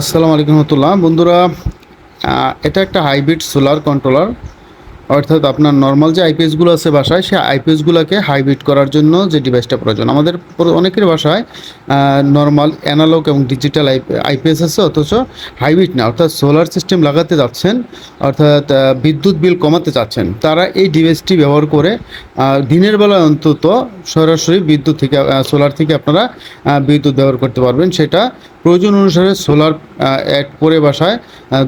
আসসালামু আলাইকুম রহমতুল্লাহ। বন্ধুরা এটা একটা হাইব্রিড সোলার কন্ট্রোলার অর্থাৎ আপনার নর্মাল যে আইপিএসগুলো আছে বাসায়, সেই আইপিএসগুলোকে হাইব্রিড করার জন্য যে ডিভাইসটা প্রয়োজন। আমাদের অনেকের বাসায় নর্মাল অ্যানালগ এবং ডিজিটাল আইপিএস আছে, অথচ হাইব্রিড না। অর্থাৎ সোলার সিস্টেম লাগাতে যাচ্ছেন, অর্থাৎ বিদ্যুৎ বিল কমাতে চাচ্ছেন তারা এই ডিভাইসটি ব্যবহার করে দিনের বেলা অন্তত সরাসরি বিদ্যুৎ থেকে সোলার থেকে আপনারা বিদ্যুৎ ব্যবহার করতে পারবেন। সেটা প্রয়োজন অনুসারে সোলার অ্যাড করে বাসায়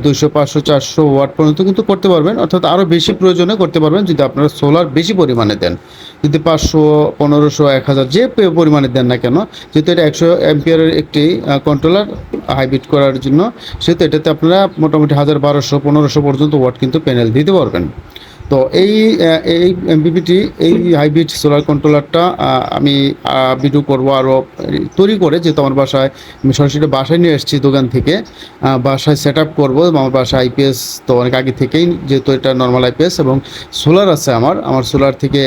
দুশো পাঁচশো, চারশো ওয়াট পর্যন্ত কিন্তু করতে পারবেন। অর্থাৎ আরও বেশি প্রয়োজনে করতে পারবেন যদি আপনারা সোলার বেশি পরিমাণে দেন। যদি পাঁচশো, পনেরোশো, এক হাজার যে পরিমাণে দেন না কেন, যেহেতু এটা একশো এমপিয়ারের একটি কন্ট্রোলার হাইব্রিড করার জন্য, সেহেতু এটাতে আপনারা মোটামুটি হাজার বারোশো, পনেরোশো পর্যন্ত ওয়াট কিন্তু প্যানেল দিতে পারবেন। তো এই এই এমপিপিটি এই হাইব্রিড সোলার কন্ট্রোলারটা আমি ভিডিও করব আরও তৈরি করে, যেহেতু আমার বাসায়, আমি সরাসরি বাসায় নিয়ে এসেছি দোকান থেকে বাসায় সেট আপ করব আমার বাসায় আইপিএস তো অনেক আগে থেকেই, যেহেতু এটা নর্মাল আইপিএস এবং সোলার আছে আমার আমার সোলার থেকে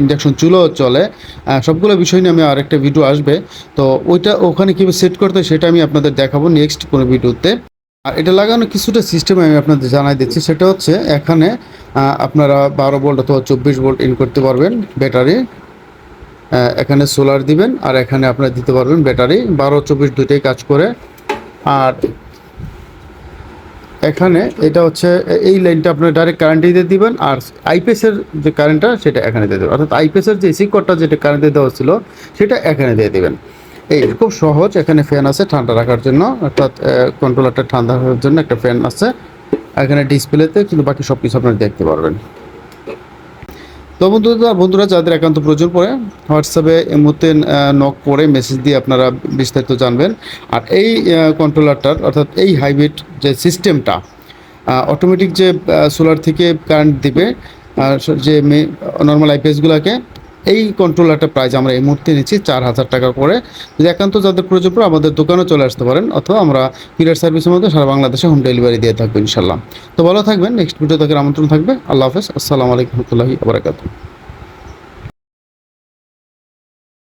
ইন্ডাকশন চুলোও চলে সবগুলো বিষয় নিয়ে আমি আরেকটা ভিডিও আসবে, তো ওইটা ওখানে কীভাবে সেট করতে সেটা আমি আপনাদের দেখাবো নেক্সট কোনো ভিডিওতে আর এটা লাগানো কিছুটা সিস্টেম আমি আপনাদের জানাই দিচ্ছি। সেটা হচ্ছে এখানে আপনারা বারো ভোল্ট অথবা চব্বিশ ভোল্ট ইন করতে পারবেন ব্যাটারি এখানে সোলার দিবেন আর এখানে আপনারা দিতে পারবেন ব্যাটারি। বারো, চব্বিশ দুইটাই কাজ করে। আর এখানে এটা হচ্ছে এই লাইনটা আপনার ডাইরেক্ট কারেন্টে দিয়ে দিবেন আর আইপিএসের যে কারেন্টটা সেটা এখানে দিয়ে দেবেন। অর্থাৎ আইপিএসের যে এসি কোডটা যেটা কারেন্টে দেওয়া ছিল, সেটা এখানে দিয়ে দেবেন। এই খুব সহজ, এখানে ফ্যান আছে ঠান্ডা রাখার জন্য, অর্থাৎ কন্ট্রোলারটা ঠান্ডা রাখার জন্য একটা ফ্যান আছে। এখানে ডিসপ্লেতে কিন্তু বাকি সব কিছু আপনারা দেখতে পারবেন। তো বন্ধুরা বন্ধুরা, যাদের একান্ত প্রয়োজন পড়ে হোয়াটসঅ্যাপে এই মুহূর্তে নক করে মেসেজ দিয়ে আপনারা বিস্তারিত জানবেন। আর এই কন্ট্রোলারটার অর্থাৎ এই হাইব্রিড যে সিস্টেমটা অটোমেটিক যে সোলার থেকে কারেন্ট দিবে, আর যে নর্মাল আইপিএসগুলোকে এই কন্ট্রোলারটা প্রাইস আমরা এই মুহূর্তে নিচ্ছি চার হাজার টাকা করে। যদি একান্ত যাদের প্রয়োজন পড়ে আমাদের দোকানে চলে আসতে পারেন, অথবা আমরা কুরিয়ার সার্ভিসের মধ্যে সারা বাংলাদেশে হোম ডেলিভারি দিয়ে থাকব ইনশাল্লাহ তো ভালো থাকবেন নেক্সট ভিডিও তাদের আমন্ত্রণ থাকবে। আল্লাহ হাফেজ, আসসালামু আলাইকুম রহমতুল্লাহি আবরাকাতুহ